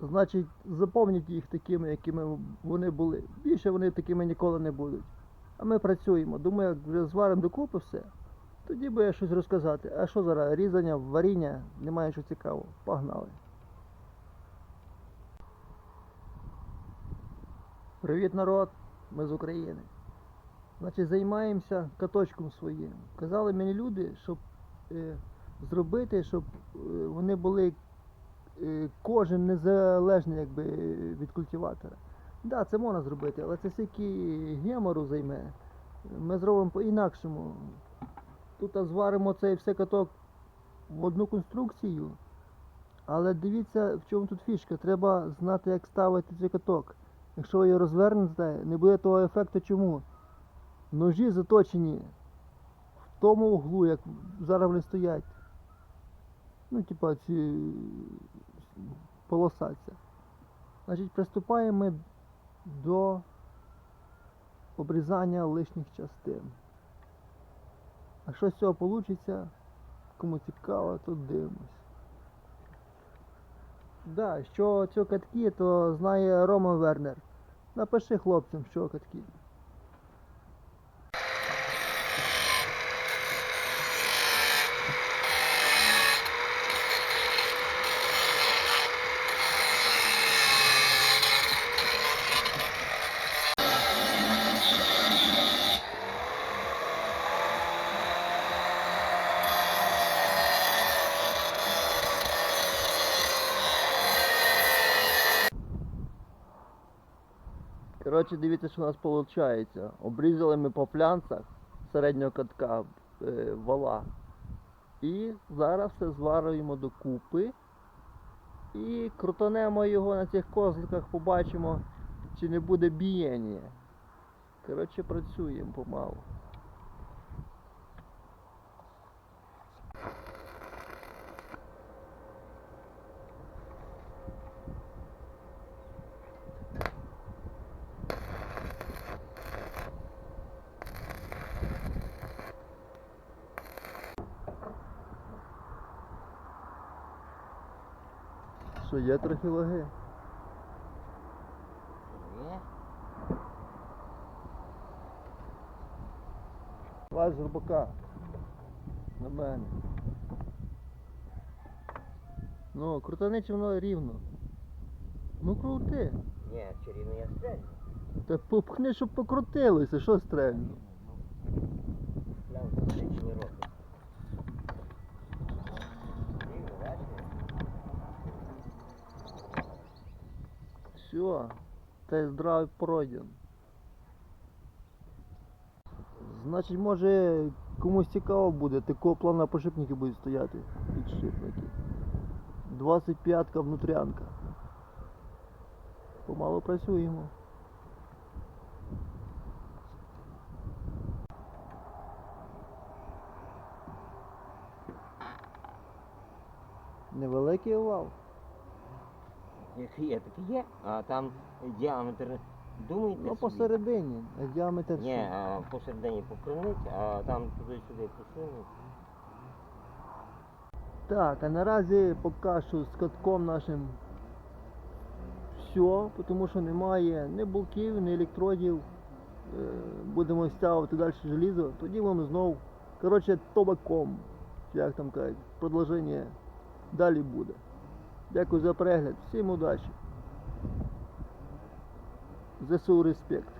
Значить, запомніть їх такими, якими вони були. Більше вони такими ніколи не будуть. А ми працюємо. Думаю, як вже зваримо докупи все, тоді буде щось розказати. А що зараз? Різання, варіння, немає що цікавого. Погнали. Привіт, народ! Ми з України. Значить, займаємося каточком своїм. Казали мені люди, щоб е, зробити, щоб е, вони були кожен незалежний якби, від культиватора. Так, да, це можна зробити, але це стільки гемору займе. Ми зробимо по-інакшому. Тут зваримо цей все каток в одну конструкцію. Але дивіться, в чому тут фішка. Треба знати, як ставити цей каток. Якщо ви його розвернете, не буде того ефекту чому? Ножі заточені в тому углу, як зараз вони стоять. Ну, типа ці полосаться. Значить, приступаємо до обрізання лишніх частин. А що з цього вийде, кому цікаво, то дивимось. Да, що це катки, то знає Рома Вернер. Напиши хлопцям, що катки. Коротше, дивіться, що у нас виходить. Обрізали ми по флянцах середнього катка е, вала. І зараз все зварюємо докупи. І крутанемо його на цих козликах, побачимо, чи не буде бієння. Коротше, працюємо помалу. Що, є трохи ваги? Є. Лазь з рубака. На мене. Ну, крутани чи воно рівно. Ну крути. Ні, чарівно я стрельну. Та попхни, щоб покрутилося, що стрельно. Все, тест-драйв пройден. Значить, може комусь цікаво буде, такого плана пошипники будуть стояти. Підшипники. 25-ка внутрянка. Помало працюємо. Невеликий овал. Є, такий є. А там діаметр, думаєте Ну собі? посередині, діаметр. Ні, а посередині покринить, а там туди-сюди посунуть. Так, а наразі поки що з катком нашим все, тому що немає ні болтів, ні електродів. Е, Будемо стягувати далі желізо, тоді вам знову, коротше, тобаком, як там кажуть, продовження далі буде. Дякую за перегляд, всім удачі. ЗСУ респект.